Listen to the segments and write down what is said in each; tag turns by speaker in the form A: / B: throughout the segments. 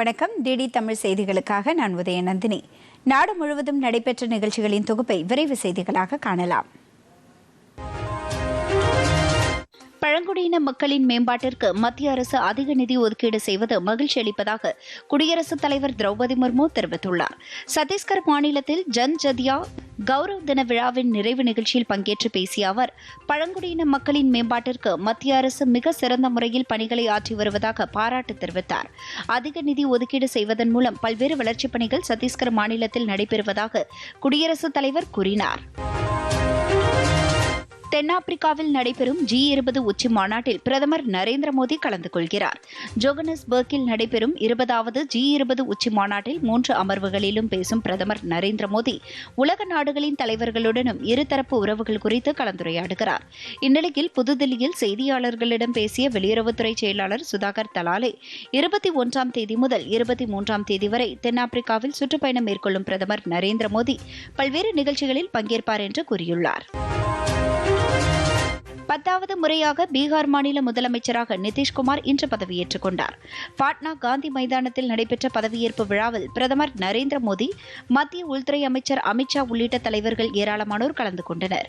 A: வணக்கம் டிடி தமிழ் செய்திகளுக்காக நான் உதயநந்தினி நாடு முழுவதும் நடைபெற்ற நிகழ்ச்சிகளின் தொகுப்பை விரைவு செய்திகளாக காணலாம் பழங்குடியின மக்களின் மேம்பாட்டிற்கு மத்திய அரசு அதிக நிதி ஒதுக்கீடு செய்வது மகிழ்ச்சி அளிப்பதாக குடியரசுத் தலைவர் திரௌபதி முர்மு தெரிவித்துள்ளார் சத்தீஸ்கர் மாநிலத்தில் ஜன் ஜதியா கௌரவ் தின விழாவின் நிறைவு நிகழ்ச்சியில் பங்கேற்று பேசிய அவர் பழங்குடியின மக்களின் மேம்பாட்டிற்கு மத்திய அரசு மிக சிறந்த முறையில் பணிகளை ஆற்றி வருவதாக பாராட்டு தெரிவித்தார் அதிக நிதி ஒதுக்கீடு செய்வதன் மூலம் பல்வேறு வளர்ச்சிப் பணிகள் சத்தீஸ்கர் மாநிலத்தில் நடைபெறுவதாக குடியரசுத் தலைவர் கூறினார் தென்னாப்பிரிக்காவில் நடைபெறும் ஜி இருபது உச்சி மாநாட்டில் பிரதமர் நரேந்திர மோடி கலந்து கொள்கிறார் ஜோகனஸ்பர்கில் நடைபெறும் இருபதாவது ஜி இருபது உச்சி மாநாட்டில் மூன்று அமர்வுகளிலும் பேசும் பிரதமர் நரேந்திர மோடி உலக நாடுகளின் தலைவர்களுடனும் இருதரப்பு உறவுகள் குறித்து கலந்துரையாடுகிறார் இந்நிலையில் புதுதில்லியில் செய்தியாளர்களிடம் பேசிய வெளியுறவுத்துறை செயலாளர் சுதாகர் தலாலே இருபத்தி ஒன்றாம் தேதி முதல் இருபத்தி மூன்றாம் தேதி வரை தென்னாப்பிரிக்காவில் சுற்றுப்பயணம் மேற்கொள்ளும் பிரதமர் நரேந்திர மோடி பல்வேறு நிகழ்ச்சிகளில் பங்கேற்பார் என்று கூறியுள்ளார் பத்தாவது முறையாக பீகார் மாநில முதலமைச்சராக நிதிஷ்குமார் இன்று பதவியேற்றுக் கொண்டார் பாட்னா காந்தி மைதானத்தில் நடைபெற்ற பதவியேற்பு விழாவில் பிரதமர் நரேந்திர மோடி மத்திய உள்துறை அமைச்சர் அமித்ஷா உள்ளிட்ட தலைவர்கள் ஏராளமானோர் கலந்து கொண்டனர்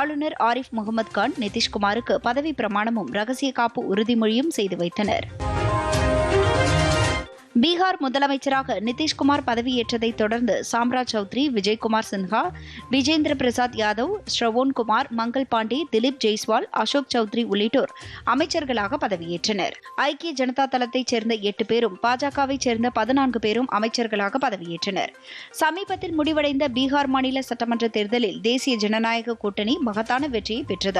A: ஆளுநர் ஆரிஃப் முகமது கான் நிதிஷ்குமாருக்கு பதவி பிரமாணமும் ரகசிய காப்பு உறுதிமொழியும் செய்து வைத்தனர் பீகார் முதலமைச்சராக நிதிஷ்குமார் பதவியேற்றதை தொடர்ந்து சாம்ராஜ் சௌத்ரி விஜய்குமார் சின்ஹா விஜேந்திர பிரசாத் யாதவ் ஸ்ரவோன் குமார் மங்கள் பாண்டே திலீப் ஜெய்ஸ்வால் அசோக் சௌத்ரி உள்ளிட்டோர் அமைச்சர்களாக பதவியேற்றனர் ஐக்கிய ஜனதா தளத்தைச் சேர்ந்த எட்டு பேரும் பாஜகவைச் சேர்ந்த பதினான்கு பேரும் அமைச்சர்களாக பதவியேற்றனர் சமீபத்தில் முடிவடைந்த பீகார் மாநில சட்டமன்ற தேர்தலில் தேசிய ஜனநாயக கூட்டணி மகத்தான வெற்றியை பெற்றது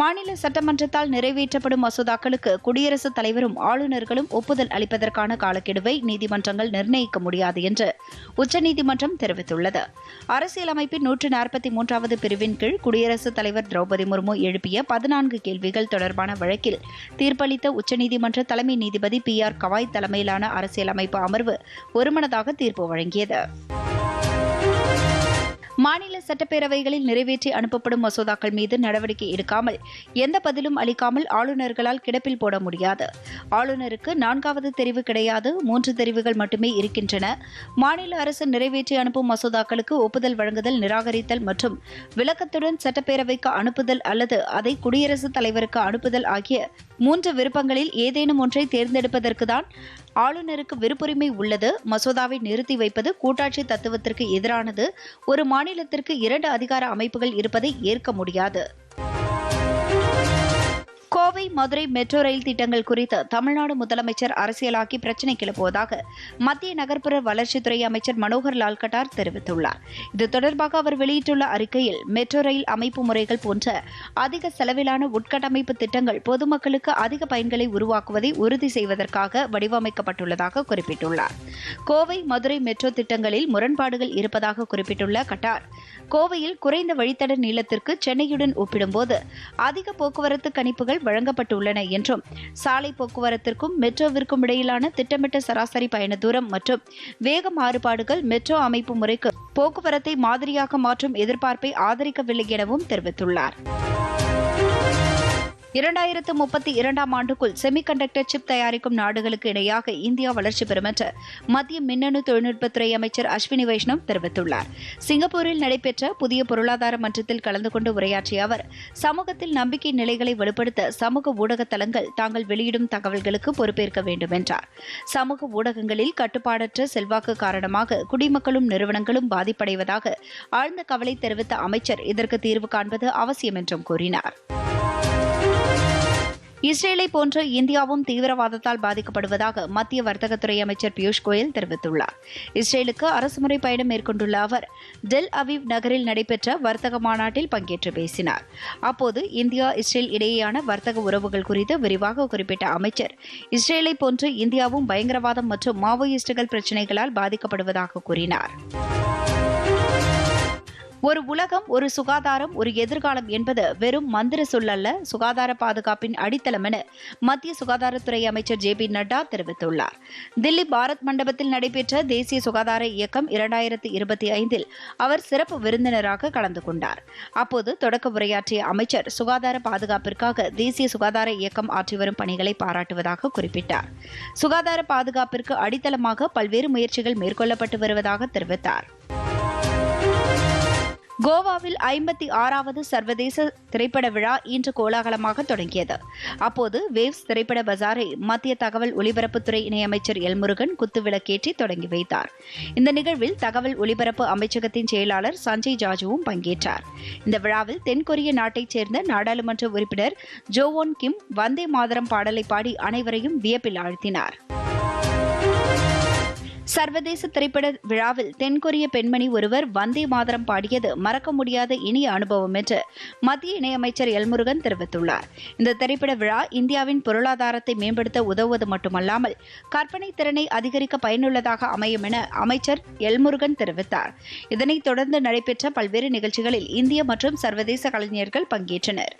A: மாநில சட்டமன்றத்தால் நிறைவேற்றப்படும் மசோதாக்களுக்கு குடியரசுத் தலைவரும் ஆளுநர்களும் ஒப்புதல் அளிப்பதற்கான காலக்கெடுவை நீதிமன்றங்கள் நிர்ணயிக்க முடியாது என்று உச்சநீதிமன்றம் தெரிவித்துள்ளது அரசியலமைப்பின் நூற்று நாற்பத்தி மூன்றாவது பிரிவின் கீழ் குடியரசுத் தலைவர் திரௌபதி முர்மு எழுப்பிய பதினான்கு கேள்விகள் தொடர்பான வழக்கில் தீர்ப்பளித்த உச்சநீதிமன்ற தலைமை நீதிபதி பி ஆர் கவாய் தலைமையிலான அரசியலமைப்பு அமர்வு ஒருமனதாக தீர்ப்பு வழங்கியது மாநில சட்டப்பேரவைகளில் நிறைவேற்றி அனுப்பப்படும் மசோதாக்கள் மீது நடவடிக்கை எடுக்காமல் எந்த பதிலும் அளிக்காமல் ஆளுநர்களால் கிடப்பில் போட முடியாது ஆளுநருக்கு நான்காவது தெரிவு கிடையாது மூன்று தெரிவுகள் மட்டுமே இருக்கின்றன மாநில அரசு நிறைவேற்றி அனுப்பும் மசோதாக்களுக்கு ஒப்புதல் வழங்குதல் நிராகரித்தல் மற்றும் விளக்கத்துடன் சட்டப்பேரவைக்கு அனுப்புதல் அல்லது அதை குடியரசுத் தலைவருக்கு அனுப்புதல் ஆகிய மூன்று விருப்பங்களில் ஏதேனும் ஒன்றை தேர்ந்தெடுப்பதற்கு தான் ஆளுநருக்கு விருப்புரிமை உள்ளது மசோதாவை நிறுத்தி வைப்பது கூட்டாட்சி தத்துவத்திற்கு எதிரானது ஒரு மாநிலத்திற்கு இரண்டு அதிகார அமைப்புகள் இருப்பதை ஏற்க முடியாது கோவை மதுரை மெட்ரோ ரயில் திட்டங்கள் குறித்து தமிழ்நாடு முதலமைச்சர் அரசியலாக்கி பிரச்சினை கிளப்புவதாக மத்திய நகர்ப்புற வளர்ச்சித்துறை அமைச்சர் மனோகர் லால் கட்டார் தெரிவித்துள்ளார் இது தொடர்பாக அவர் வெளியிட்டுள்ள அறிக்கையில் மெட்ரோ ரயில் அமைப்பு முறைகள் போன்ற அதிக செலவிலான உட்கட்டமைப்பு திட்டங்கள் பொதுமக்களுக்கு அதிக பயன்களை உருவாக்குவதை உறுதி செய்வதற்காக வடிவமைக்கப்பட்டுள்ளதாக குறிப்பிட்டுள்ளார் கோவை மதுரை மெட்ரோ திட்டங்களில் முரண்பாடுகள் இருப்பதாக குறிப்பிட்டுள்ள கட்டார் கோவையில் குறைந்த வழித்தட நீளத்திற்கு சென்னையுடன் ஒப்பிடும்போது அதிக போக்குவரத்து கணிப்புகள் வழங்கப்பட்டுள்ளன என்றும் சாலை போக்குவரத்திற்கும் மெட்ரோவிற்கும் இடையிலான திட்டமிட்ட சராசரி பயண தூரம் மற்றும் வேக மாறுபாடுகள் மெட்ரோ அமைப்பு முறைக்கு போக்குவரத்தை மாதிரியாக மாற்றும் எதிர்பார்ப்பை ஆதரிக்கவில்லை எனவும் தெரிவித்துள்ளார் இரண்டாயிரத்து முப்பத்தி இரண்டாம் ஆண்டுக்குள் செமிகண்டக்டர் சிப் தயாரிக்கும் நாடுகளுக்கு இணையாக இந்தியா வளர்ச்சி பெறும் என்று மத்திய மின்னணு தொழில்நுட்பத்துறை அமைச்சர் அஸ்வினி வைஷ்ணவ் தெரிவித்துள்ளார் சிங்கப்பூரில் நடைபெற்ற புதிய பொருளாதார மன்றத்தில் கலந்து கொண்டு உரையாற்றிய அவர் சமூகத்தில் நம்பிக்கை நிலைகளை வலுப்படுத்த சமூக ஊடக தளங்கள் தாங்கள் வெளியிடும் தகவல்களுக்கு பொறுப்பேற்க வேண்டும் என்றார் சமூக ஊடகங்களில் கட்டுப்பாடற்ற செல்வாக்கு காரணமாக குடிமக்களும் நிறுவனங்களும் பாதிப்படைவதாக ஆழ்ந்த கவலை தெரிவித்த அமைச்சர் இதற்கு தீர்வு காண்பது அவசியம் என்றும் கூறினார் இஸ்ரேலை போன்று இந்தியாவும் தீவிரவாதத்தால் பாதிக்கப்படுவதாக மத்திய வர்த்தகத்துறை அமைச்சர் பியூஷ் கோயல் தெரிவித்துள்ளார் இஸ்ரேலுக்கு அரசுமுறை பயணம் மேற்கொண்டுள்ள அவர் டெல் அவிவ் நகரில் நடைபெற்ற வர்த்தக மாநாட்டில் பங்கேற்று பேசினார் அப்போது இந்தியா இஸ்ரேல் இடையேயான வர்த்தக உறவுகள் குறித்து விரிவாக குறிப்பிட்ட அமைச்சர் இஸ்ரேலை போன்று இந்தியாவும் பயங்கரவாதம் மற்றும் மாவோயிஸ்டுகள் பிரச்சினைகளால் பாதிக்கப்படுவதாக கூறினார் ஒரு உலகம் ஒரு சுகாதாரம் ஒரு எதிர்காலம் என்பது வெறும் மந்திர சொல்லல்ல சுகாதார பாதுகாப்பின் அடித்தளம் என மத்திய சுகாதாரத்துறை அமைச்சர் ஜே பி நட்டா தெரிவித்துள்ளார் தில்லி பாரத் மண்டபத்தில் நடைபெற்ற தேசிய சுகாதார இயக்கம் இரண்டாயிரத்தி இருபத்தி ஐந்தில் அவர் சிறப்பு விருந்தினராக கலந்து கொண்டார் அப்போது தொடக்க உரையாற்றிய அமைச்சர் சுகாதார பாதுகாப்பிற்காக தேசிய சுகாதார இயக்கம் ஆற்றி வரும் பணிகளை பாராட்டுவதாக குறிப்பிட்டார் சுகாதார பாதுகாப்பிற்கு அடித்தளமாக பல்வேறு முயற்சிகள் மேற்கொள்ளப்பட்டு வருவதாக தெரிவித்தார் கோவாவில் ஐம்பத்தி ஆறாவது சர்வதேச திரைப்பட விழா இன்று கோலாகலமாக தொடங்கியது அப்போது வேவ்ஸ் திரைப்பட பஜாரை மத்திய தகவல் ஒலிபரப்புத்துறை இணையமைச்சர் எல்முருகன் குத்துவிளக்கேற்றி தொடங்கி வைத்தார் இந்த நிகழ்வில் தகவல் ஒலிபரப்பு அமைச்சகத்தின் செயலாளர் சஞ்சய் ஜாஜுவும் பங்கேற்றார் இந்த விழாவில் தென்கொரிய நாட்டைச் சேர்ந்த நாடாளுமன்ற உறுப்பினர் ஜோவோன் கிம் வந்தே மாதரம் பாடலை பாடி அனைவரையும் வியப்பில் ஆழ்த்தினார் சர்வதேச திரைப்பட விழாவில் தென்கொரிய பெண்மணி ஒருவர் வந்தே மாதரம் பாடியது மறக்க முடியாத இனிய அனுபவம் என்று மத்திய இணையமைச்சர் எல்முருகன் தெரிவித்துள்ளார் இந்த திரைப்பட விழா இந்தியாவின் பொருளாதாரத்தை மேம்படுத்த உதவுவது மட்டுமல்லாமல் கற்பனை திறனை அதிகரிக்க பயனுள்ளதாக அமையும் என அமைச்சர் எல்முருகன் தெரிவித்தார் இதனைத் தொடர்ந்து நடைபெற்ற பல்வேறு நிகழ்ச்சிகளில் இந்திய மற்றும் சர்வதேச கலைஞர்கள் பங்கேற்றனர்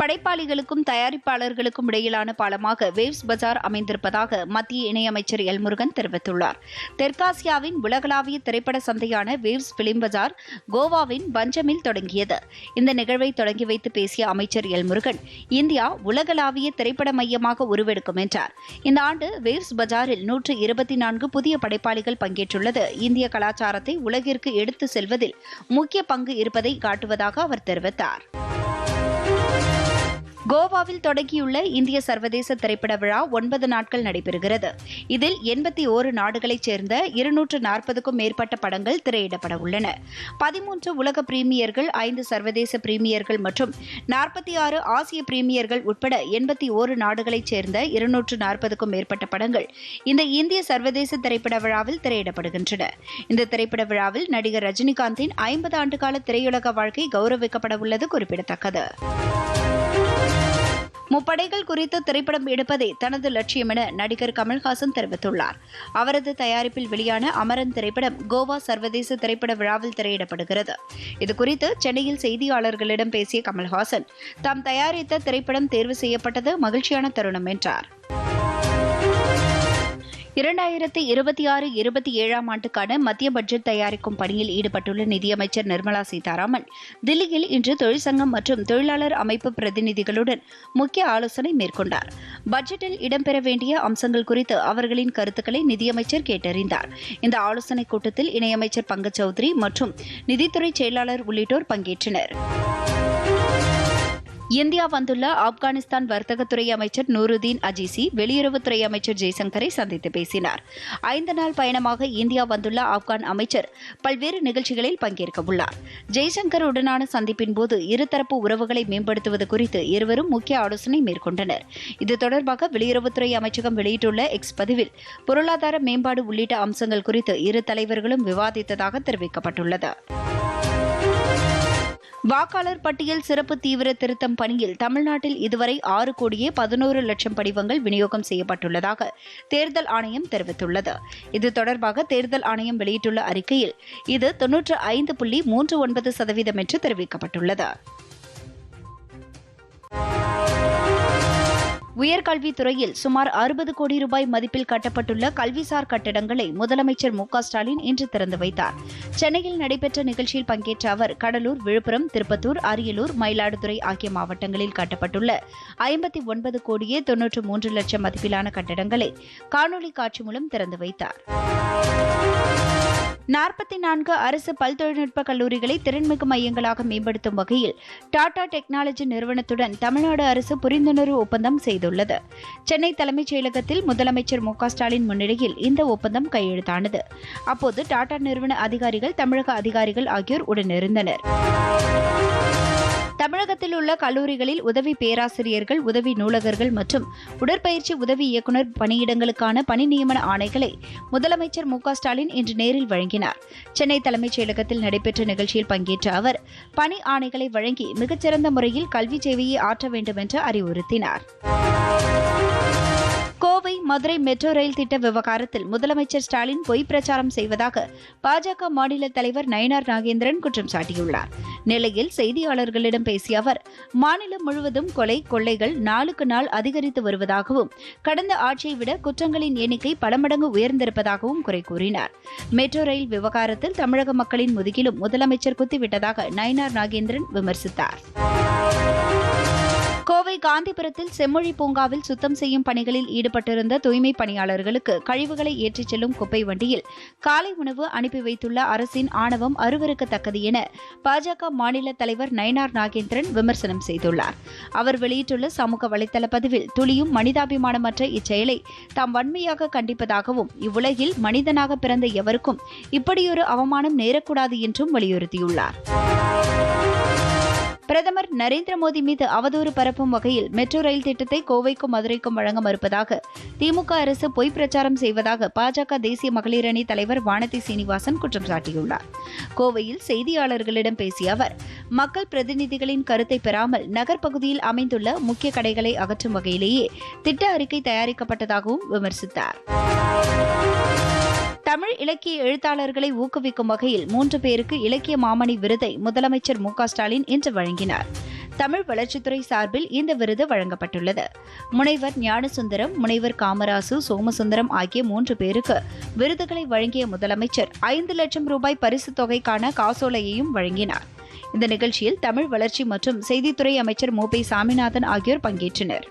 A: படைப்பாளிகளுக்கும் தயாரிப்பாளர்களுக்கும் இடையிலான பாலமாக வேவ்ஸ் பஜார் அமைந்திருப்பதாக மத்திய இணையமைச்சர் எல் முருகன் தெரிவித்துள்ளார் தெற்காசியாவின் உலகளாவிய திரைப்பட சந்தையான வேவ்ஸ் பிலிம் பஜார் கோவாவின் பஞ்சமில் தொடங்கியது இந்த நிகழ்வை தொடங்கி வைத்து பேசிய அமைச்சர் எல் முருகன் இந்தியா உலகளாவிய திரைப்பட மையமாக உருவெடுக்கும் என்றார் இந்த ஆண்டு வேவ்ஸ் பஜாரில் நூற்று இருபத்தி நான்கு புதிய படைப்பாளிகள் பங்கேற்றுள்ளது இந்திய கலாச்சாரத்தை உலகிற்கு எடுத்து செல்வதில் முக்கிய பங்கு இருப்பதை காட்டுவதாக அவர் தெரிவித்தார் கோவாவில் தொடங்கியுள்ள இந்திய சர்வதேச திரைப்பட விழா ஒன்பது நாட்கள் நடைபெறுகிறது இதில் எண்பத்தி ஓரு நாடுகளைச் சேர்ந்த இருநூற்று நாற்பதுக்கும் மேற்பட்ட படங்கள் திரையிடப்பட உள்ளன பதிமூன்று உலக பிரீமியர்கள் ஐந்து சர்வதேச பிரீமியர்கள் மற்றும் நாற்பத்தி ஆறு ஆசிய பிரீமியர்கள் உட்பட எண்பத்தி ஓரு நாடுகளைச் சேர்ந்த இருநூற்று நாற்பதுக்கும் மேற்பட்ட படங்கள் இந்த இந்திய சர்வதேச திரைப்பட விழாவில் திரையிடப்படுகின்றன இந்த திரைப்பட விழாவில் நடிகர் ரஜினிகாந்தின் ஐம்பது ஆண்டுகால திரையுலக வாழ்க்கை கௌரவிக்கப்பட உள்ளது குறிப்பிடத்தக்கது முப்படைகள் குறித்து திரைப்படம் எடுப்பதே தனது லட்சியம் என நடிகர் கமல்ஹாசன் தெரிவித்துள்ளார் அவரது தயாரிப்பில் வெளியான அமரன் திரைப்படம் கோவா சர்வதேச திரைப்பட விழாவில் திரையிடப்படுகிறது இதுகுறித்து சென்னையில் செய்தியாளர்களிடம் பேசிய கமல்ஹாசன் தாம் தயாரித்த திரைப்படம் தேர்வு செய்யப்பட்டது மகிழ்ச்சியான தருணம் என்றார் இரண்டாயிரத்தி இருபத்தி ஆறு இருபத்தி ஏழாம் ஆண்டுக்கான மத்திய பட்ஜெட் தயாரிக்கும் பணியில் ஈடுபட்டுள்ள நிதியமைச்சர் நிர்மலா சீதாராமன் தில்லியில் இன்று தொழிற்சங்கம் மற்றும் தொழிலாளர் அமைப்பு பிரதிநிதிகளுடன் முக்கிய ஆலோசனை மேற்கொண்டார் பட்ஜெட்டில் இடம்பெற வேண்டிய அம்சங்கள் குறித்து அவர்களின் கருத்துக்களை நிதியமைச்சர் கேட்டறிந்தார் இந்த ஆலோசனைக் கூட்டத்தில் இணையமைச்சர் பங்கஜ் சௌத்ரி மற்றும் நிதித்துறை செயலாளர் உள்ளிட்டோர் பங்கேற்றனர் இந்தியா வந்துள்ள ஆப்கானிஸ்தான் வர்த்தகத்துறை அமைச்சர் நூருதீன் அஜீசி வெளியுறவுத்துறை அமைச்சர் ஜெய்சங்கரை சந்தித்து பேசினார் ஐந்து நாள் பயணமாக இந்தியா வந்துள்ள ஆப்கான் அமைச்சர் பல்வேறு நிகழ்ச்சிகளில் பங்கேற்க உள்ளார் ஜெய்சங்கருடனான சந்திப்பின் போது இருதரப்பு உறவுகளை மேம்படுத்துவது குறித்து இருவரும் முக்கிய ஆலோசனை மேற்கொண்டனர் இது தொடர்பாக வெளியுறவுத்துறை அமைச்சகம் வெளியிட்டுள்ள எக்ஸ் பதிவில் பொருளாதார மேம்பாடு உள்ளிட்ட அம்சங்கள் குறித்து இரு தலைவர்களும் விவாதித்ததாக தெரிவிக்கப்பட்டுள்ளது வாக்காளர் பட்டியல் சிறப்பு தீவிர திருத்தம் பணியில் தமிழ்நாட்டில் இதுவரை ஆறு கோடியே பதினோரு லட்சம் படிவங்கள் விநியோகம் செய்யப்பட்டுள்ளதாக தேர்தல் ஆணையம் தெரிவித்துள்ளது இது தொடர்பாக தேர்தல் ஆணையம் வெளியிட்டுள்ள அறிக்கையில் இது தொன்னூற்று ஐந்து புள்ளி மூன்று ஒன்பது சதவீதம் என்று தெரிவிக்கப்பட்டுள்ளது உயர்கல்வித்துறையில் சுமார் அறுபது கோடி ரூபாய் மதிப்பில் கட்டப்பட்டுள்ள கல்விசார் கட்டடங்களை முதலமைச்சர் மு ஸ்டாலின் இன்று திறந்து வைத்தார் சென்னையில் நடைபெற்ற நிகழ்ச்சியில் பங்கேற்ற அவர் கடலூர் விழுப்புரம் திருப்பத்தூர் அரியலூர் மயிலாடுதுறை ஆகிய மாவட்டங்களில் கட்டப்பட்டுள்ள ஐம்பத்தி ஒன்பது கோடியே தொன்னூற்று மூன்று லட்சம் மதிப்பிலான கட்டடங்களை காணொலி காட்சி மூலம் திறந்து வைத்தார் நாற்பத்தி நான்கு அரசு பல் தொழில்நுட்ப கல்லூரிகளை திறன்மிகு மையங்களாக மேம்படுத்தும் வகையில் டாடா டெக்னாலஜி நிறுவனத்துடன் தமிழ்நாடு அரசு புரிந்துணர்வு ஒப்பந்தம் செய்துள்ளது சென்னை தலைமைச் செயலகத்தில் முதலமைச்சர் மு ஸ்டாலின் முன்னிலையில் இந்த ஒப்பந்தம் கையெழுத்தானது அப்போது டாடா நிறுவன அதிகாரிகள் தமிழக அதிகாரிகள் ஆகியோர் உடனிருந்தனர் தமிழகத்தில் உள்ள கல்லூரிகளில் உதவி பேராசிரியர்கள் உதவி நூலகர்கள் மற்றும் உடற்பயிற்சி உதவி இயக்குநர் பணியிடங்களுக்கான பணி நியமன ஆணைகளை முதலமைச்சர் மு ஸ்டாலின் இன்று நேரில் வழங்கினார் சென்னை தலைமைச் செயலகத்தில் நடைபெற்ற நிகழ்ச்சியில் பங்கேற்ற அவர் பணி ஆணைகளை வழங்கி மிகச்சிறந்த முறையில் கல்வி சேவையை ஆற்ற வேண்டும் என்று அறிவுறுத்தினார் கோவை மதுரை மெட்ரோ ரயில் திட்ட விவகாரத்தில் முதலமைச்சர் ஸ்டாலின் பொய் பிரச்சாரம் செய்வதாக பாஜக மாநில தலைவர் நயனார் நாகேந்திரன் குற்றம் சாட்டியுள்ளார் நிலையில் செய்தியாளர்களிடம் பேசிய அவர் மாநிலம் முழுவதும் கொலை கொள்ளைகள் நாளுக்கு நாள் அதிகரித்து வருவதாகவும் கடந்த ஆட்சியை விட குற்றங்களின் எண்ணிக்கை பல மடங்கு உயர்ந்திருப்பதாகவும் குறை கூறினார் மெட்ரோ ரயில் விவகாரத்தில் தமிழக மக்களின் முதுகிலும் முதலமைச்சர் குத்திவிட்டதாக நயனார் நாகேந்திரன் விமர்சித்தார் கோவை காந்திபுரத்தில் செம்மொழி பூங்காவில் சுத்தம் செய்யும் பணிகளில் ஈடுபட்டிருந்த தூய்மை பணியாளர்களுக்கு கழிவுகளை ஏற்றிச் செல்லும் குப்பை வண்டியில் காலை உணவு அனுப்பி வைத்துள்ள அரசின் ஆணவம் அருவருக்கத்தக்கது என பாஜக மாநில தலைவர் நயனார் நாகேந்திரன் விமர்சனம் செய்துள்ளார் அவர் வெளியிட்டுள்ள சமூக வலைதள பதிவில் துளியும் மனிதாபிமானமற்ற இச்செயலை தாம் வன்மையாக கண்டிப்பதாகவும் இவ்வுலகில் மனிதனாக பிறந்த எவருக்கும் இப்படியொரு அவமானம் நேரக்கூடாது என்றும் வலியுறுத்தியுள்ளார் பிரதமர் நரேந்திர மோடி மீது அவதூறு பரப்பும் வகையில் மெட்ரோ ரயில் திட்டத்தை கோவைக்கும் மதுரைக்கும் வழங்க மறுப்பதாக திமுக அரசு பொய் பிரச்சாரம் செய்வதாக பாஜக தேசிய மகளிர் அணி தலைவர் வானதி சீனிவாசன் குற்றம் சாட்டியுள்ளார் கோவையில் செய்தியாளர்களிடம் பேசிய அவர் மக்கள் பிரதிநிதிகளின் கருத்தை பெறாமல் நகர்ப்பகுதியில் அமைந்துள்ள முக்கிய கடைகளை அகற்றும் வகையிலேயே திட்ட அறிக்கை தயாரிக்கப்பட்டதாகவும் விமர்சித்தார் தமிழ் இலக்கிய எழுத்தாளர்களை ஊக்குவிக்கும் வகையில் மூன்று பேருக்கு இலக்கிய மாமணி விருதை முதலமைச்சர் மு ஸ்டாலின் இன்று வழங்கினார் தமிழ் வளர்ச்சித்துறை சார்பில் இந்த விருது வழங்கப்பட்டுள்ளது முனைவர் ஞானசுந்தரம் முனைவர் காமராசு சோமசுந்தரம் ஆகிய மூன்று பேருக்கு விருதுகளை வழங்கிய முதலமைச்சர் ஐந்து லட்சம் ரூபாய் பரிசுத் தொகைக்கான காசோலையையும் வழங்கினார் இந்த நிகழ்ச்சியில் தமிழ் வளர்ச்சி மற்றும் செய்தித்துறை அமைச்சர் மு சாமிநாதன் ஆகியோர் பங்கேற்றனர்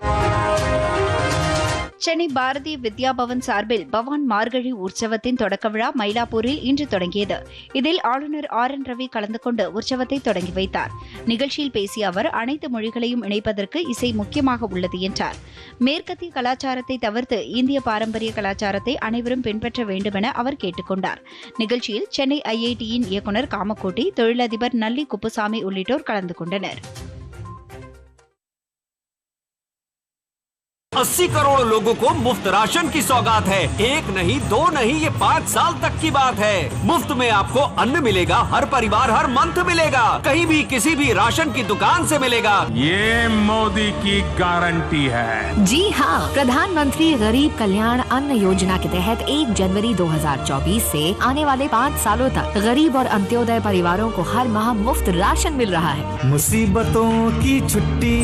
A: சென்னை பாரதி வித்யா பவன் சார்பில் பவான் மார்கழி உற்சவத்தின் தொடக்க விழா மயிலாப்பூரில் இன்று தொடங்கியது இதில் ஆளுநர் ஆர் என் ரவி கலந்து கொண்டு உற்சவத்தை தொடங்கி வைத்தார் நிகழ்ச்சியில் பேசிய அவர் அனைத்து மொழிகளையும் இணைப்பதற்கு இசை முக்கியமாக உள்ளது என்றார் மேற்கத்திய கலாச்சாரத்தை தவிர்த்து இந்திய பாரம்பரிய கலாச்சாரத்தை அனைவரும் பின்பற்ற வேண்டுமென அவர் கேட்டுக்கொண்டார் நிகழ்ச்சியில் சென்னை ஐஐடியின் இயக்குநர் காமக்கோட்டி தொழிலதிபர் நல்லி குப்புசாமி உள்ளிட்டோர் கலந்து கொண்டனர்
B: अस्सी करोड़ लोगों को मुफ्त राशन की सौगात है एक नहीं दो नहीं ये पाँच साल तक की बात है मुफ्त में आपको अन्न मिलेगा हर परिवार हर मंथ मिलेगा कहीं भी किसी भी राशन की दुकान से मिलेगा
C: ये मोदी की गारंटी है
D: जी हाँ प्रधानमंत्री गरीब कल्याण अन्न योजना के तहत 1 जनवरी 2024 से आने वाले पाँच सालों तक गरीब और अंत्योदय परिवारों को हर माह मुफ्त राशन मिल रहा है
E: मुसीबतों की छुट्टी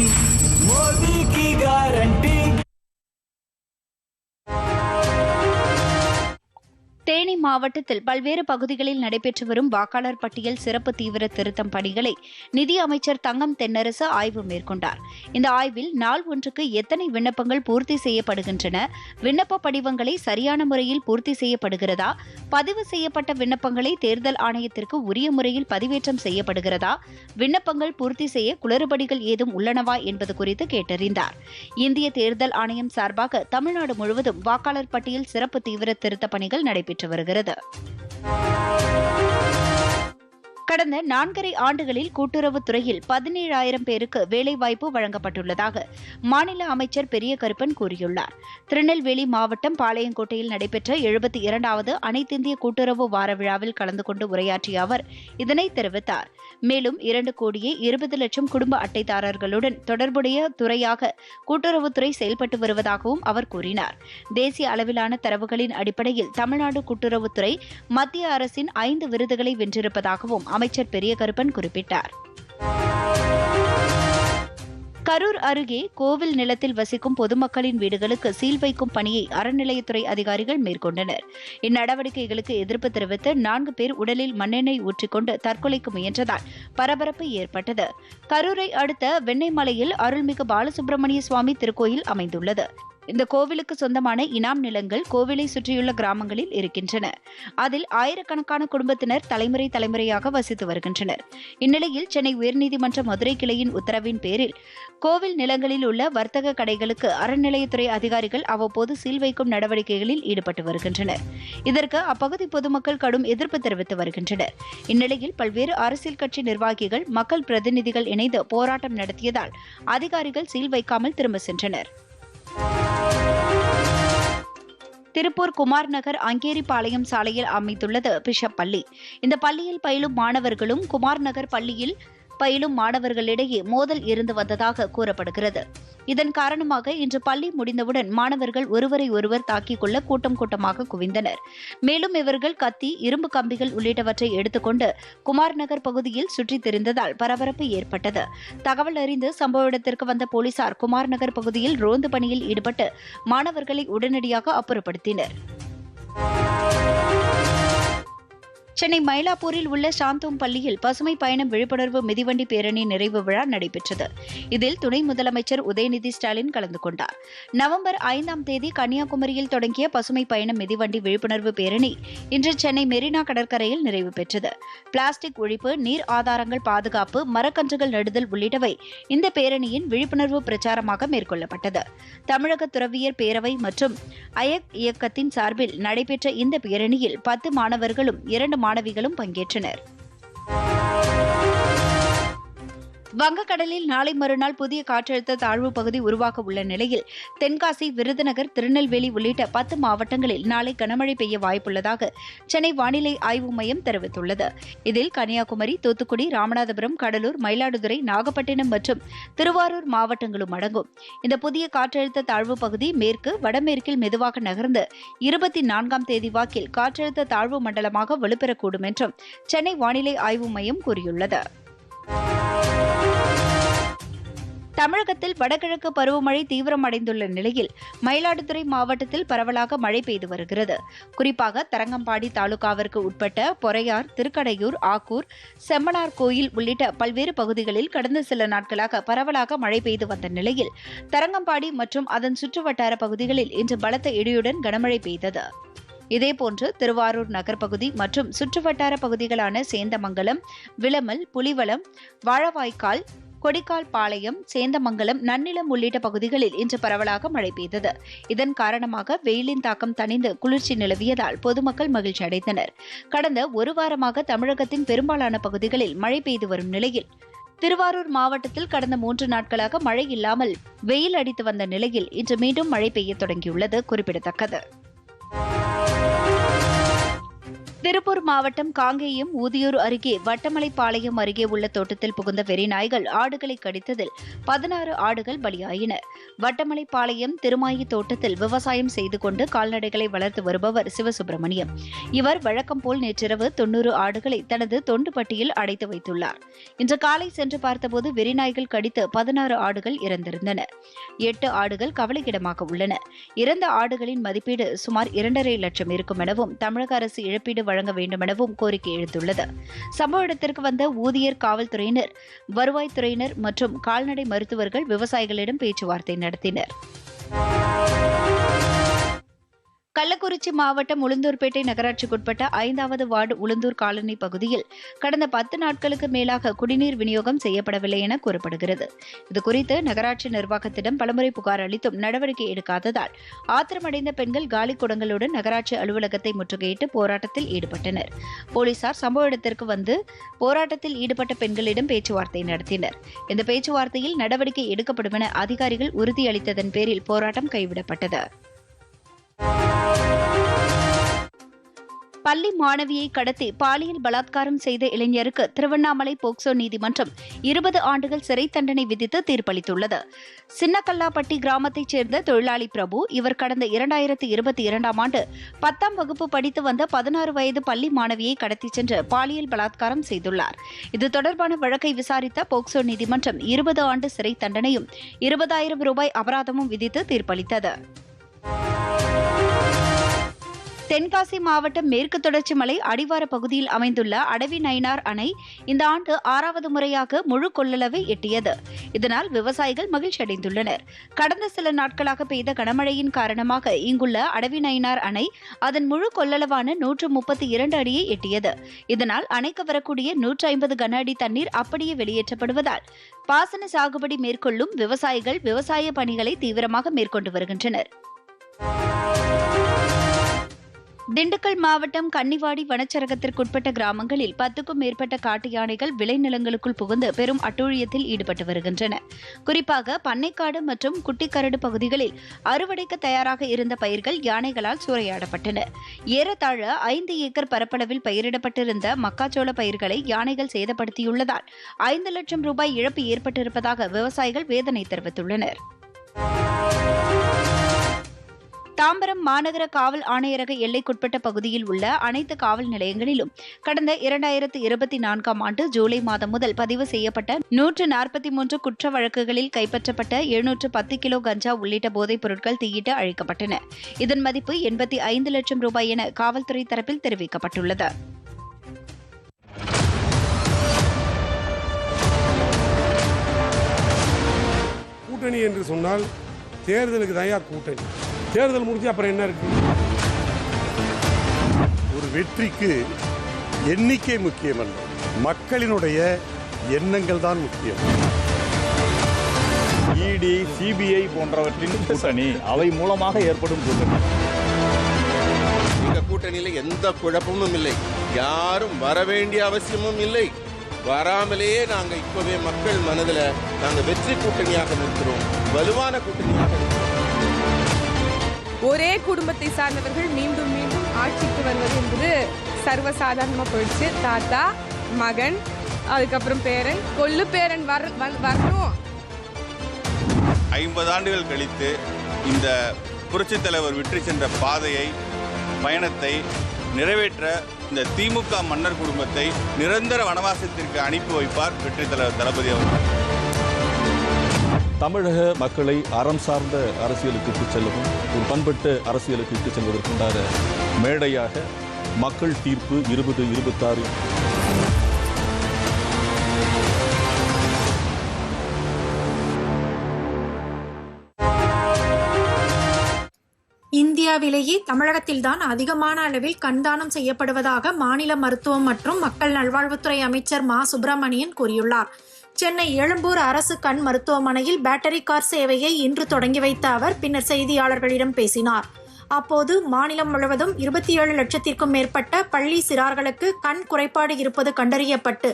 A: மாவட்டத்தில் பல்வேறு பகுதிகளில் நடைபெற்று வரும் வாக்காளர் பட்டியல் சிறப்பு தீவிர திருத்தம் பணிகளை நிதி அமைச்சர் தங்கம் தென்னரசு ஆய்வு மேற்கொண்டார் இந்த ஆய்வில் நாள் ஒன்றுக்கு எத்தனை விண்ணப்பங்கள் பூர்த்தி செய்யப்படுகின்றன விண்ணப்ப படிவங்களை சரியான முறையில் பூர்த்தி செய்யப்படுகிறதா பதிவு செய்யப்பட்ட விண்ணப்பங்களை தேர்தல் ஆணையத்திற்கு உரிய முறையில் பதிவேற்றம் செய்யப்படுகிறதா விண்ணப்பங்கள் பூர்த்தி செய்ய குளறுபடிகள் ஏதும் உள்ளனவா என்பது குறித்து கேட்டறிந்தார் இந்திய தேர்தல் ஆணையம் சார்பாக தமிழ்நாடு முழுவதும் வாக்காளர் பட்டியல் சிறப்பு தீவிர திருத்த பணிகள் நடைபெற்று வருகிறது ده கடந்த நான்கரை ஆண்டுகளில் கூட்டுறவுத் துறையில் பதினேழாயிரம் பேருக்கு வேலைவாய்ப்பு வழங்கப்பட்டுள்ளதாக மாநில அமைச்சர் பெரிய கருப்பன் கூறியுள்ளார் திருநெல்வேலி மாவட்டம் பாளையங்கோட்டையில் நடைபெற்ற எழுபத்தி இரண்டாவது அனைத்திந்திய கூட்டுறவு வார விழாவில் கலந்து கொண்டு உரையாற்றிய அவர் இதனை தெரிவித்தார் மேலும் இரண்டு கோடியே இருபது லட்சம் குடும்ப அட்டைதாரர்களுடன் தொடர்புடைய துறையாக கூட்டுறவுத்துறை செயல்பட்டு வருவதாகவும் அவர் கூறினார் தேசிய அளவிலான தரவுகளின் அடிப்படையில் தமிழ்நாடு கூட்டுறவுத்துறை மத்திய அரசின் ஐந்து விருதுகளை வென்றிருப்பதாகவும் அமைச்சர் பெரிய கருப்பன் குறிப்பிட்டார் கரூர் அருகே கோவில் நிலத்தில் வசிக்கும் பொதுமக்களின் வீடுகளுக்கு சீல் வைக்கும் பணியை அறநிலையத்துறை அதிகாரிகள் மேற்கொண்டனர் இந்நடவடிக்கைகளுக்கு எதிர்ப்பு தெரிவித்து நான்கு பேர் உடலில் மண்ணெண்ணெய் ஊற்றிக்கொண்டு தற்கொலைக்கு முயன்றதால் பரபரப்பு ஏற்பட்டது கரூரை அடுத்த வெண்ணெய்மலையில் அருள்மிகு பாலசுப்பிரமணிய சுவாமி திருக்கோயில் அமைந்துள்ளது இந்த கோவிலுக்கு சொந்தமான இனாம் நிலங்கள் கோவிலை சுற்றியுள்ள கிராமங்களில் இருக்கின்றன அதில் ஆயிரக்கணக்கான குடும்பத்தினர் தலைமுறை தலைமுறையாக வசித்து வருகின்றனர் இந்நிலையில் சென்னை உயர்நீதிமன்ற மதுரை கிளையின் உத்தரவின் பேரில் கோவில் நிலங்களில் உள்ள வர்த்தக கடைகளுக்கு அறநிலையத்துறை அதிகாரிகள் அவ்வப்போது சீல் வைக்கும் நடவடிக்கைகளில் ஈடுபட்டு வருகின்றனர் இதற்கு அப்பகுதி பொதுமக்கள் கடும் எதிர்ப்பு தெரிவித்து வருகின்றனர் இந்நிலையில் பல்வேறு அரசியல் கட்சி நிர்வாகிகள் மக்கள் பிரதிநிதிகள் இணைந்து போராட்டம் நடத்தியதால் அதிகாரிகள் சீல் வைக்காமல் திரும்ப சென்றனர் திருப்பூர் குமார் நகர் அங்கேரிபாளையம் சாலையில் அமைந்துள்ளது பிஷப் பள்ளி இந்த பள்ளியில் பயிலும் மாணவர்களும் குமார் நகர் பள்ளியில் பயிலும் மாணவர்களிடையே மோதல் இருந்து வந்ததாக கூறப்படுகிறது இதன் காரணமாக இன்று பள்ளி முடிந்தவுடன் மாணவர்கள் ஒருவரை ஒருவர் தாக்கிக் கொள்ள கூட்டம் கூட்டமாக குவிந்தனர் மேலும் இவர்கள் கத்தி இரும்பு கம்பிகள் உள்ளிட்டவற்றை எடுத்துக்கொண்டு குமார் நகர் பகுதியில் சுற்றித் திரிந்ததால் பரபரப்பு ஏற்பட்டது தகவல் அறிந்து சம்பவ இடத்திற்கு வந்த போலீசார் குமார் நகர் பகுதியில் ரோந்து பணியில் ஈடுபட்டு மாணவர்களை உடனடியாக அப்புறப்படுத்தினர் சென்னை மயிலாப்பூரில் உள்ள சாந்தோம் பள்ளியில் பசுமை பயணம் விழிப்புணர்வு மிதிவண்டி பேரணி நிறைவு விழா நடைபெற்றது இதில் துணை முதலமைச்சர் உதயநிதி ஸ்டாலின் கலந்து கொண்டார் நவம்பர் ஐந்தாம் தேதி கன்னியாகுமரியில் தொடங்கிய பசுமை பயணம் மிதிவண்டி விழிப்புணர்வு பேரணி இன்று சென்னை மெரினா கடற்கரையில் நிறைவு பெற்றது பிளாஸ்டிக் ஒழிப்பு நீர் ஆதாரங்கள் பாதுகாப்பு மரக்கன்றுகள் நடுதல் உள்ளிட்டவை இந்த பேரணியின் விழிப்புணர்வு பிரச்சாரமாக மேற்கொள்ளப்பட்டது தமிழக துறவியர் பேரவை மற்றும் அயக் இயக்கத்தின் சார்பில் நடைபெற்ற இந்த பேரணியில் பத்து மாணவர்களும் இரண்டு மாணவிகளும் பங்கேற்றனர் வங்கக்கடலில் நாளை மறுநாள் புதிய காற்றழுத்த தாழ்வு பகுதி உருவாக உள்ள நிலையில் தென்காசி விருதுநகர் திருநெல்வேலி உள்ளிட்ட பத்து மாவட்டங்களில் நாளை கனமழை பெய்ய வாய்ப்புள்ளதாக சென்னை வானிலை ஆய்வு மையம் தெரிவித்துள்ளது இதில் கன்னியாகுமரி தூத்துக்குடி ராமநாதபுரம் கடலூர் மயிலாடுதுறை நாகப்பட்டினம் மற்றும் திருவாரூர் மாவட்டங்களும் அடங்கும் இந்த புதிய காற்றழுத்த தாழ்வு பகுதி மேற்கு வடமேற்கில் மெதுவாக நகர்ந்து இருபத்தி நான்காம் தேதி வாக்கில் காற்றழுத்த தாழ்வு மண்டலமாக வலுப்பெறக்கூடும் என்றும் சென்னை வானிலை ஆய்வு மையம் கூறியுள்ளது தமிழகத்தில் வடகிழக்கு பருவமழை தீவிரமடைந்துள்ள நிலையில் மயிலாடுதுறை மாவட்டத்தில் பரவலாக மழை பெய்து வருகிறது குறிப்பாக தரங்கம்பாடி தாலுகாவிற்கு உட்பட்ட பொறையார் திருக்கடையூர் ஆக்கூர் செம்மனார் கோயில் உள்ளிட்ட பல்வேறு பகுதிகளில் கடந்த சில நாட்களாக பரவலாக மழை பெய்து வந்த நிலையில் தரங்கம்பாடி மற்றும் அதன் சுற்றுவட்டார பகுதிகளில் இன்று பலத்த இடியுடன் கனமழை பெய்தது இதேபோன்று திருவாரூர் நகர் பகுதி மற்றும் சுற்றுவட்டார பகுதிகளான சேந்தமங்கலம் விளமல் புலிவளம் வாழவாய்க்கால் கொடிக்கால் பாளையம் சேந்தமங்கலம் நன்னிலம் உள்ளிட்ட பகுதிகளில் இன்று பரவலாக மழை பெய்தது இதன் காரணமாக வெயிலின் தாக்கம் தணிந்து குளிர்ச்சி நிலவியதால் பொதுமக்கள் மகிழ்ச்சி அடைந்தனர் கடந்த ஒரு வாரமாக தமிழகத்தின் பெரும்பாலான பகுதிகளில் மழை பெய்து வரும் நிலையில் திருவாரூர் மாவட்டத்தில் கடந்த மூன்று நாட்களாக மழை இல்லாமல் வெயில் அடித்து வந்த நிலையில் இன்று மீண்டும் மழை பெய்ய தொடங்கியுள்ளது குறிப்பிடத்தக்கது திருப்பூர் மாவட்டம் காங்கேயம் ஊதியூர் அருகே வட்டமலைப்பாளையம் அருகே உள்ள தோட்டத்தில் புகுந்த வெறிநாய்கள் ஆடுகளை கடித்ததில் பதினாறு ஆடுகள் பலியாயின வட்டமலைப்பாளையம் திருமாயி தோட்டத்தில் விவசாயம் செய்து கொண்டு கால்நடைகளை வளர்த்து வருபவர் சிவசுப்பிரமணியம் இவர் வழக்கம் போல் நேற்றிரவு தொன்னூறு ஆடுகளை தனது பட்டியில் அடைத்து வைத்துள்ளார் இன்று காலை சென்று பார்த்தபோது வெறிநாய்கள் கடித்து பதினாறு ஆடுகள் இறந்திருந்தன எட்டு ஆடுகள் கவலைக்கிடமாக உள்ளன இறந்த ஆடுகளின் மதிப்பீடு சுமார் இரண்டரை லட்சம் இருக்கும் எனவும் தமிழக அரசு இழப்பீடு வழங்க வேண்டும் எனவும் கோரிக்கை எழுந்துள்ளது சம்பவ இடத்திற்கு வந்த ஊதியர் காவல்துறையினர் வருவாய்த்துறையினர் மற்றும் கால்நடை மருத்துவர்கள் விவசாயிகளிடம் பேச்சுவார்த்தை நடத்தினர் கள்ளக்குறிச்சி மாவட்டம் உளுந்தூர்பேட்டை நகராட்சிக்குட்பட்ட ஐந்தாவது வார்டு உளுந்தூர் காலனி பகுதியில் கடந்த பத்து நாட்களுக்கு மேலாக குடிநீர் விநியோகம் செய்யப்படவில்லை என கூறப்படுகிறது இதுகுறித்து நகராட்சி நிர்வாகத்திடம் பலமுறை புகார் அளித்தும் நடவடிக்கை எடுக்காததால் ஆத்திரமடைந்த பெண்கள் காலி குடங்களுடன் நகராட்சி அலுவலகத்தை முற்றுகையிட்டு போராட்டத்தில் ஈடுபட்டனர் போலீசார் சம்பவ இடத்திற்கு வந்து போராட்டத்தில் ஈடுபட்ட பெண்களிடம் பேச்சுவார்த்தை நடத்தினர் இந்த பேச்சுவார்த்தையில் நடவடிக்கை எடுக்கப்படும் என அதிகாரிகள் உறுதியளித்ததன் பேரில் போராட்டம் கைவிடப்பட்டது பள்ளி மாணவியை கடத்தி பாலியல் பலாத்காரம் செய்த இளைஞருக்கு திருவண்ணாமலை போக்சோ நீதிமன்றம் இருபது ஆண்டுகள் சிறை தண்டனை விதித்து தீர்ப்பளித்துள்ளது சின்னக்கல்லாப்பட்டி கிராமத்தைச் சேர்ந்த தொழிலாளி பிரபு இவர் கடந்த இரண்டாயிரத்தி இருபத்தி இரண்டாம் ஆண்டு பத்தாம் வகுப்பு படித்து வந்த பதினாறு வயது பள்ளி மாணவியை கடத்தி சென்று பாலியல் பலாத்காரம் செய்துள்ளார் இது தொடர்பான வழக்கை விசாரித்த போக்சோ நீதிமன்றம் இருபது ஆண்டு சிறை தண்டனையும் இருபதாயிரம் ரூபாய் அபராதமும் விதித்து தீர்ப்பளித்தது தென்காசி மாவட்டம் மேற்கு தொடர்ச்சி மலை அடிவார பகுதியில் அமைந்துள்ள அடவி நயினார் அணை இந்த ஆண்டு ஆறாவது முறையாக முழு கொள்ளளவை எட்டியது இதனால் விவசாயிகள் மகிழ்ச்சி அடைந்துள்ளனர் கடந்த சில நாட்களாக பெய்த கனமழையின் காரணமாக இங்குள்ள அடவி நயினார் அணை அதன் முழு கொள்ளளவான நூற்று முப்பத்தி இரண்டு அடியை எட்டியது இதனால் அணைக்கு வரக்கூடிய நூற்று ஐம்பது கன அடி தண்ணீர் அப்படியே வெளியேற்றப்படுவதால் பாசன சாகுபடி மேற்கொள்ளும் விவசாயிகள் விவசாய பணிகளை தீவிரமாக மேற்கொண்டு வருகின்றனர் திண்டுக்கல் மாவட்டம் கன்னிவாடி வனச்சரகத்திற்குட்பட்ட கிராமங்களில் பத்துக்கும் மேற்பட்ட காட்டு யானைகள் விளைநிலங்களுக்குள் புகுந்து பெரும் அட்டூழியத்தில் ஈடுபட்டு வருகின்றன குறிப்பாக பண்ணைக்காடு மற்றும் குட்டிக்கரடு பகுதிகளில் அறுவடைக்கு தயாராக இருந்த பயிர்கள் யானைகளால் சூறையாடப்பட்டன ஏறத்தாழ ஐந்து ஏக்கர் பரப்பளவில் பயிரிடப்பட்டிருந்த மக்காச்சோள பயிர்களை யானைகள் சேதப்படுத்தியுள்ளதால் ஐந்து லட்சம் ரூபாய் இழப்பு ஏற்பட்டிருப்பதாக விவசாயிகள் வேதனை தெரிவித்துள்ளனர் தாம்பரம் மாநகர காவல் ஆணையரக எல்லைக்குட்பட்ட பகுதியில் உள்ள அனைத்து காவல் நிலையங்களிலும் கடந்த இரண்டாயிரத்து இருபத்தி நான்காம் ஆண்டு ஜூலை மாதம் முதல் பதிவு செய்யப்பட்ட நூற்று நாற்பத்தி மூன்று குற்ற வழக்குகளில் கைப்பற்றப்பட்ட எழுநூற்று பத்து கிலோ கஞ்சா உள்ளிட்ட போதைப் பொருட்கள் தீயிட்டு அழிக்கப்பட்டன இதன் மதிப்பு எண்பத்தி ஐந்து லட்சம் ரூபாய் என காவல்துறை தரப்பில் தெரிவிக்கப்பட்டுள்ளது
F: கூட்டணி என்று சொன்னால் தேர்தலுக்கு தான் கூட்டணி தேர்தல் முடிஞ்சு அப்புறம் என்ன இருக்கு
G: ஒரு வெற்றிக்கு எண்ணிக்கை முக்கியம் அல்ல மக்களினுடைய எண்ணங்கள் தான் முக்கியம்
H: இடி சிபிஐ போன்றவற்றின் கூட்டணி அவை மூலமாக ஏற்படும் கூட்டணி
I: இந்த கூட்டணியில் எந்த குழப்பமும் இல்லை யாரும் வர வேண்டிய அவசியமும் இல்லை வராமலேயே நாங்கள் இப்பவே மக்கள் மனதில் நாங்கள் வெற்றி கூட்டணியாக நிற்கிறோம் வலுவான கூட்டணியாக நிற்கிறோம்
J: ஒரே குடும்பத்தை சார்ந்தவர்கள் மீண்டும் மீண்டும் ஆட்சிக்கு வருவது என்பது சர்வசாதாரணமாக போயிடுச்சு தாத்தா மகன் அதுக்கப்புறம் பேரன் கொல்லு பேரன் வர வரணும்
K: ஐம்பது ஆண்டுகள் கழித்து இந்த புரட்சி தலைவர் விற்று சென்ற பாதையை பயணத்தை நிறைவேற்ற இந்த திமுக மன்னர் குடும்பத்தை நிரந்தர வனவாசத்திற்கு அனுப்பி வைப்பார் வெற்றி தலைவர் தளபதி அவர்கள்
L: தமிழக மக்களை அறம் சார்ந்த அரசியலுக்கு இட்டு செல்லவும் ஒரு பண்பட்ட அரசியலுக்கு இட்டு செல்வதற்குண்டான மேடையாக மக்கள் தீர்ப்பு இருபது இருபத்தாறு
A: இந்தியாவிலேயே தமிழகத்தில்தான் அதிகமான அளவில் கண்தானம் செய்யப்படுவதாக மாநில மருத்துவம் மற்றும் மக்கள் நல்வாழ்வுத்துறை அமைச்சர் மா சுப்பிரமணியன் கூறியுள்ளார் சென்னை எழும்பூர் அரசு கண் மருத்துவமனையில் பேட்டரி கார் சேவையை இன்று தொடங்கி வைத்த அவர் பின்னர் செய்தியாளர்களிடம் பேசினார் அப்போது மாநிலம் முழுவதும் இருபத்தி ஏழு லட்சத்திற்கும் மேற்பட்ட பள்ளி சிறார்களுக்கு கண் குறைபாடு இருப்பது கண்டறியப்பட்டு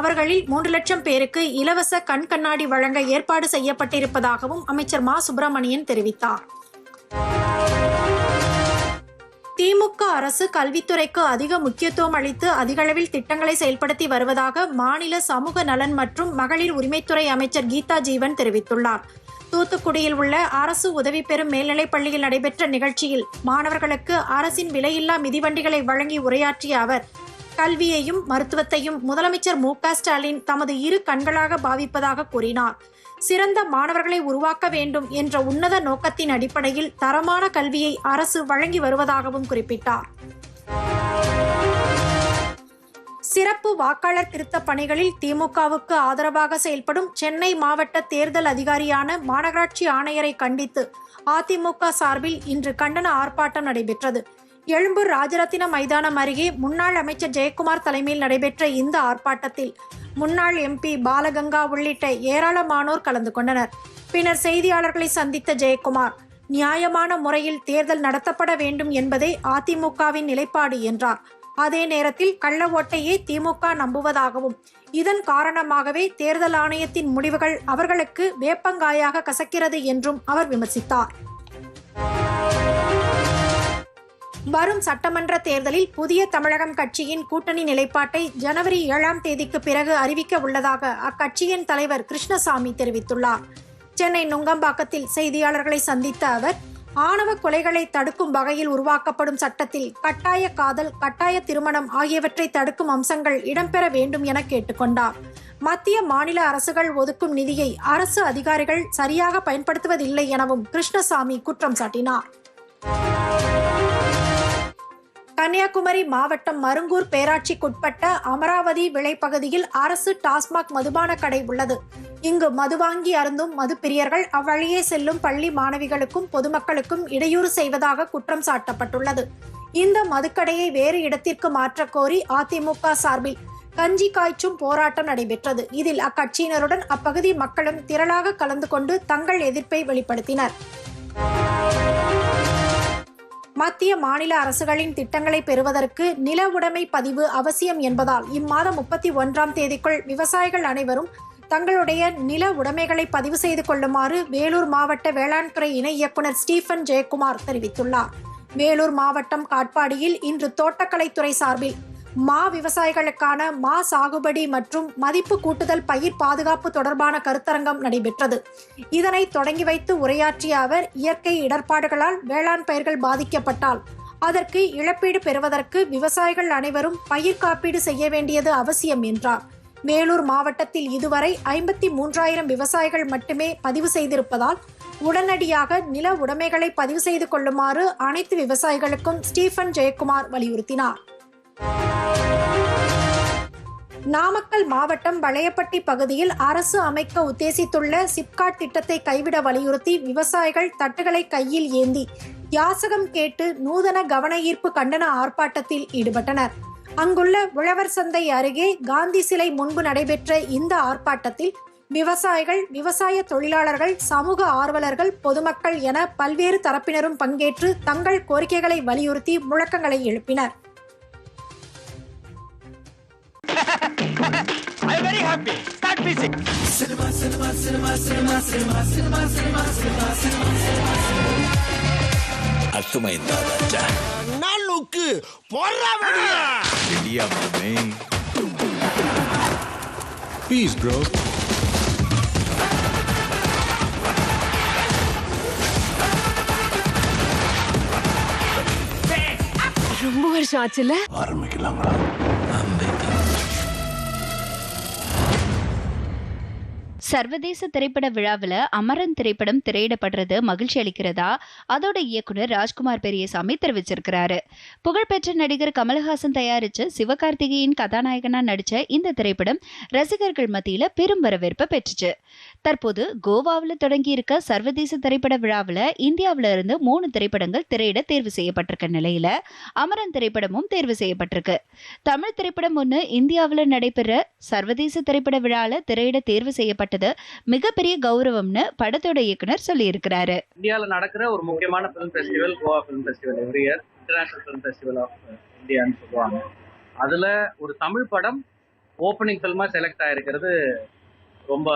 A: அவர்களில் மூன்று லட்சம் பேருக்கு இலவச கண் கண்ணாடி வழங்க ஏற்பாடு செய்யப்பட்டிருப்பதாகவும் அமைச்சர் மா சுப்பிரமணியன் தெரிவித்தார் திமுக அரசு கல்வித்துறைக்கு அதிக முக்கியத்துவம் அளித்து அதிகளவில் திட்டங்களை செயல்படுத்தி வருவதாக மாநில சமூக நலன் மற்றும் மகளிர் உரிமைத்துறை அமைச்சர் கீதா ஜீவன் தெரிவித்துள்ளார் தூத்துக்குடியில் உள்ள அரசு உதவி பெறும் மேல்நிலைப் பள்ளியில் நடைபெற்ற நிகழ்ச்சியில் மாணவர்களுக்கு அரசின் விலையில்லா மிதிவண்டிகளை வழங்கி உரையாற்றிய அவர் கல்வியையும் மருத்துவத்தையும் முதலமைச்சர் மு ஸ்டாலின் தமது இரு கண்களாக பாவிப்பதாக கூறினார் சிறந்த மாணவர்களை உருவாக்க வேண்டும் என்ற உன்னத நோக்கத்தின் அடிப்படையில் தரமான கல்வியை அரசு வழங்கி வருவதாகவும் குறிப்பிட்டார் சிறப்பு வாக்காளர் திருத்த பணிகளில் திமுகவுக்கு ஆதரவாக செயல்படும் சென்னை மாவட்ட தேர்தல் அதிகாரியான மாநகராட்சி ஆணையரை கண்டித்து அதிமுக சார்பில் இன்று கண்டன ஆர்ப்பாட்டம் நடைபெற்றது எழும்பூர் ராஜரத்தினம் மைதானம் அருகே முன்னாள் அமைச்சர் ஜெயக்குமார் தலைமையில் நடைபெற்ற இந்த ஆர்ப்பாட்டத்தில் முன்னாள் எம்பி பாலகங்கா உள்ளிட்ட ஏராளமானோர் கலந்து கொண்டனர் பின்னர் செய்தியாளர்களை சந்தித்த ஜெயக்குமார் நியாயமான முறையில் தேர்தல் நடத்தப்பட வேண்டும் என்பதே அதிமுகவின் நிலைப்பாடு என்றார் அதே நேரத்தில் கள்ள ஓட்டையை திமுக நம்புவதாகவும் இதன் காரணமாகவே தேர்தல் ஆணையத்தின் முடிவுகள் அவர்களுக்கு வேப்பங்காயாக கசக்கிறது என்றும் அவர் விமர்சித்தார் வரும் சட்டமன்ற தேர்தலில் புதிய தமிழகம் கட்சியின் கூட்டணி நிலைப்பாட்டை ஜனவரி ஏழாம் தேதிக்கு பிறகு அறிவிக்க உள்ளதாக அக்கட்சியின் தலைவர் கிருஷ்ணசாமி தெரிவித்துள்ளார் சென்னை நுங்கம்பாக்கத்தில் செய்தியாளர்களை சந்தித்த அவர் ஆணவ கொலைகளை தடுக்கும் வகையில் உருவாக்கப்படும் சட்டத்தில் கட்டாய காதல் கட்டாய திருமணம் ஆகியவற்றை தடுக்கும் அம்சங்கள் இடம்பெற வேண்டும் என கேட்டுக்கொண்டார் மத்திய மாநில அரசுகள் ஒதுக்கும் நிதியை அரசு அதிகாரிகள் சரியாக பயன்படுத்துவதில்லை எனவும் கிருஷ்ணசாமி குற்றம் சாட்டினார் கன்னியாகுமரி மாவட்டம் மருங்கூர் பேராட்சிக்குட்பட்ட அமராவதி விளைப்பகுதியில் அரசு டாஸ்மாக் மதுபான கடை உள்ளது இங்கு மது வாங்கி அருந்தும் மது பிரியர்கள் அவ்வழியே செல்லும் பள்ளி மாணவிகளுக்கும் பொதுமக்களுக்கும் இடையூறு செய்வதாக குற்றம் சாட்டப்பட்டுள்ளது இந்த மதுக்கடையை வேறு இடத்திற்கு மாற்றக்கோரி அதிமுக சார்பில் கஞ்சி காய்ச்சும் போராட்டம் நடைபெற்றது இதில் அக்கட்சியினருடன் அப்பகுதி மக்களும் திரளாக கலந்து கொண்டு தங்கள் எதிர்ப்பை வெளிப்படுத்தினர் மத்திய மாநில அரசுகளின் திட்டங்களை பெறுவதற்கு நில உடைமை பதிவு அவசியம் என்பதால் இம்மாதம் முப்பத்தி ஒன்றாம் தேதிக்குள் விவசாயிகள் அனைவரும் தங்களுடைய நில உடைமைகளை பதிவு செய்து கொள்ளுமாறு வேலூர் மாவட்ட வேளாண் துறை இணை இயக்குநர் ஸ்டீஃபன் ஜெயக்குமார் தெரிவித்துள்ளார் வேலூர் மாவட்டம் காட்பாடியில் இன்று தோட்டக்கலைத்துறை சார்பில் மா விவசாயிகளுக்கான மா சாகுபடி மற்றும் மதிப்பு கூட்டுதல் பயிர் பாதுகாப்பு தொடர்பான கருத்தரங்கம் நடைபெற்றது இதனை தொடங்கி வைத்து உரையாற்றிய அவர் இயற்கை இடர்பாடுகளால் வேளாண் பயிர்கள் பாதிக்கப்பட்டால் அதற்கு இழப்பீடு பெறுவதற்கு விவசாயிகள் அனைவரும் பயிர் காப்பீடு செய்ய வேண்டியது அவசியம் என்றார் வேலூர் மாவட்டத்தில் இதுவரை ஐம்பத்தி மூன்றாயிரம் விவசாயிகள் மட்டுமே பதிவு செய்திருப்பதால் உடனடியாக நில உடைமைகளை பதிவு செய்து கொள்ளுமாறு அனைத்து விவசாயிகளுக்கும் ஸ்டீஃபன் ஜெயக்குமார் வலியுறுத்தினார் நாமக்கல் மாவட்டம் வளையப்பட்டி பகுதியில் அரசு அமைக்க உத்தேசித்துள்ள சிப்காட் திட்டத்தை கைவிட வலியுறுத்தி விவசாயிகள் தட்டுகளை கையில் ஏந்தி யாசகம் கேட்டு நூதன கவன ஈர்ப்பு கண்டன ஆர்ப்பாட்டத்தில் ஈடுபட்டனர் அங்குள்ள உழவர் சந்தை அருகே காந்தி சிலை முன்பு நடைபெற்ற இந்த ஆர்ப்பாட்டத்தில் விவசாயிகள் விவசாய தொழிலாளர்கள் சமூக ஆர்வலர்கள் பொதுமக்கள் என பல்வேறு தரப்பினரும் பங்கேற்று தங்கள் கோரிக்கைகளை வலியுறுத்தி முழக்கங்களை எழுப்பினர் happy. Start music. Cinema, cinema, cinema, cinema, cinema, cinema, cinema, cinema, cinema, cinema. அத்துமைந்தா ராஜா நாளுக்கு போறாமடியா இடியா மாமே Peace, bro. ரொம்ப வருஷம் ஆச்சுல ஆரம்பிக்கலாங்களா சர்வதேச திரைப்பட விழாவில் அமரன் திரைப்படம் திரையிடப்படுறது மகிழ்ச்சி அளிக்கிறதா அதோட இயக்குனர் ராஜ்குமார் பெரியசாமி தெரிவிச்சிருக்கிறாரு புகழ்பெற்ற நடிகர் கமல்ஹாசன் தயாரிச்ச சிவகார்த்திகேயன் கதாநாயகனா நடிச்ச இந்த திரைப்படம் ரசிகர்கள் மத்தியில் பெரும் வரவேற்பை பெற்றுச்சு தற்போது கோவாவில் தொடங்கியிருக்க சர்வதேச திரைப்பட விழாவில் இந்தியாவில இருந்து மூணு திரைப்படங்கள் திரையிட தேர்வு செய்யப்பட்டிருக்க நிலையில அமரன் திரைப்படமும் தேர்வு செய்யப்பட்டிருக்கு தமிழ் திரைப்படம் ஒன்று இந்தியாவில் நடைபெற சர்வதேச திரைப்பட விழாவில் திரையிட தேர்வு செய்யப்பட்ட இருக்குது மிகப்பெரிய கௌரவம்னு படத்தோட இயக்குனர் சொல்லியிருக்கிறாரு
M: இந்தியாவில் நடக்கிற ஒரு முக்கியமான film festival Goa film festival every year international film festival of இந்தியான்னு சொல்லுவாங்க அதில் ஒரு தமிழ் படம் ஓப்பனிங் ஃபில்மாக செலக்ட் ஆகிருக்கிறது ரொம்ப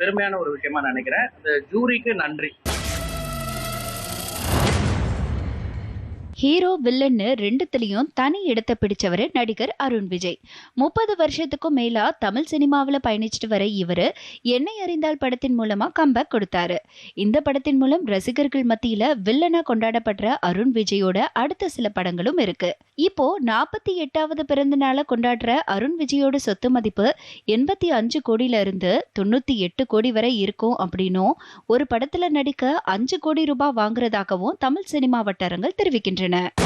M: பெருமையான ஒரு விஷயமா நினைக்கிறேன் அந்த ஜூரிக்கு நன்றி
A: ஹீரோ வில்லன்னு ரெண்டுத்திலையும் தனி இடத்தை பிடிச்சவர் நடிகர் அருண் விஜய் முப்பது வருஷத்துக்கும் மேலா தமிழ் சினிமாவில் பயணிச்சுட்டு வர இவர் என்னை அறிந்தால் படத்தின் மூலமாக கம்பேக் கொடுத்தாரு இந்த படத்தின் மூலம் ரசிகர்கள் மத்தியில் வில்லனாக கொண்டாடப்படுற அருண் விஜயோட அடுத்த சில படங்களும் இருக்கு இப்போ நாற்பத்தி எட்டாவது பிறந்த நாளை கொண்டாடுற அருண் விஜயோட சொத்து மதிப்பு எண்பத்தி அஞ்சு கோடியில இருந்து தொண்ணூற்றி எட்டு கோடி வரை இருக்கும் அப்படின்னும் ஒரு படத்தில் நடிக்க அஞ்சு கோடி ரூபாய் வாங்குறதாகவும் தமிழ் சினிமா வட்டாரங்கள் தெரிவிக்கின்றன வருகின்றன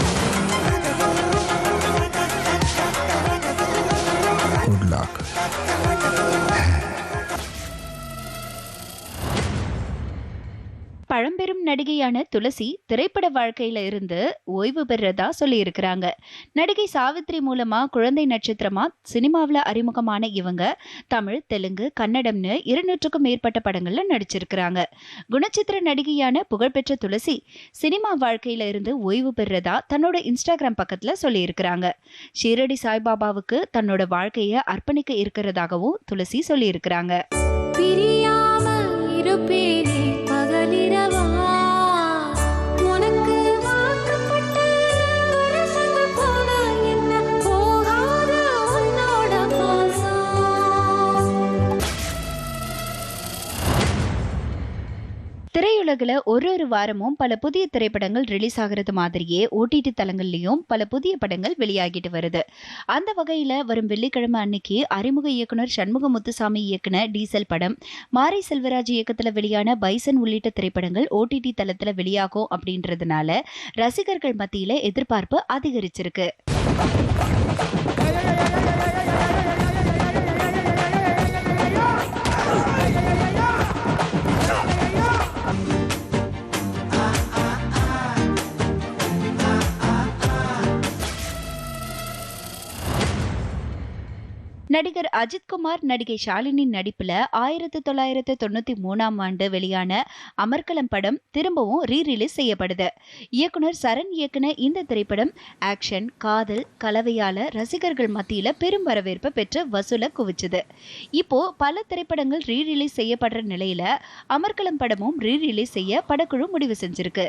A: பழம்பெரும் நடிகையான துளசி திரைப்பட வாழ்க்கையில இருந்து ஓய்வு பெறதா சொல்லியிருக்கிறாங்க நடிகை சாவித்ரி மூலமா குழந்தை நட்சத்திரமா சினிமாவில் அறிமுகமான இவங்க தமிழ் தெலுங்கு கன்னடம்னு இருநூற்றுக்கும் மேற்பட்ட படங்கள்ல நடிச்சிருக்கிறாங்க குணச்சித்திர நடிகையான புகழ்பெற்ற துளசி சினிமா வாழ்க்கையில இருந்து ஓய்வு பெறதா தன்னோட இன்ஸ்டாகிராம் பக்கத்துல சொல்லியிருக்கிறாங்க ஷீரடி சாய்பாபாவுக்கு தன்னோட வாழ்க்கையை அர்ப்பணிக்க இருக்கிறதாகவும் துளசி சொல்லியிருக்கிறாங்க பிரியா இருப்பேனே பகலிரவா திரையுலகில் ஒரு ஒரு வாரமும் பல புதிய திரைப்படங்கள் ரிலீஸ் ஆகிறது மாதிரியே ஓடிடி தளங்கள்லையும் பல புதிய படங்கள் வெளியாகிட்டு வருது அந்த வகையில் வரும் வெள்ளிக்கிழமை அன்னைக்கு அறிமுக இயக்குனர் சண்முக முத்துசாமி இயக்குன டீசல் படம் மாரி செல்வராஜ் இயக்கத்தில் வெளியான பைசன் உள்ளிட்ட திரைப்படங்கள் ஓடிடி தளத்தில் வெளியாகும் அப்படின்றதுனால ரசிகர்கள் மத்தியில் எதிர்பார்ப்பு அதிகரிச்சிருக்கு நடிகர் அஜித்குமார் நடிகை ஷாலினி நடிப்பில் ஆயிரத்தி தொள்ளாயிரத்து தொண்ணூற்றி மூணாம் ஆண்டு வெளியான அமர்கலம் படம் திரும்பவும் ரீரிலீஸ் செய்யப்படுது இயக்குனர் சரண் இயக்குன இந்த திரைப்படம் ஆக்ஷன் காதல் கலவையால ரசிகர்கள் மத்தியில் பெரும் வரவேற்பு பெற்று வசூலை குவிச்சது இப்போ பல திரைப்படங்கள் ரீரிலீஸ் செய்யப்படுற நிலையில அமர்கலம் படமும் ரீரிலீஸ் செய்ய படக்குழு முடிவு செஞ்சிருக்கு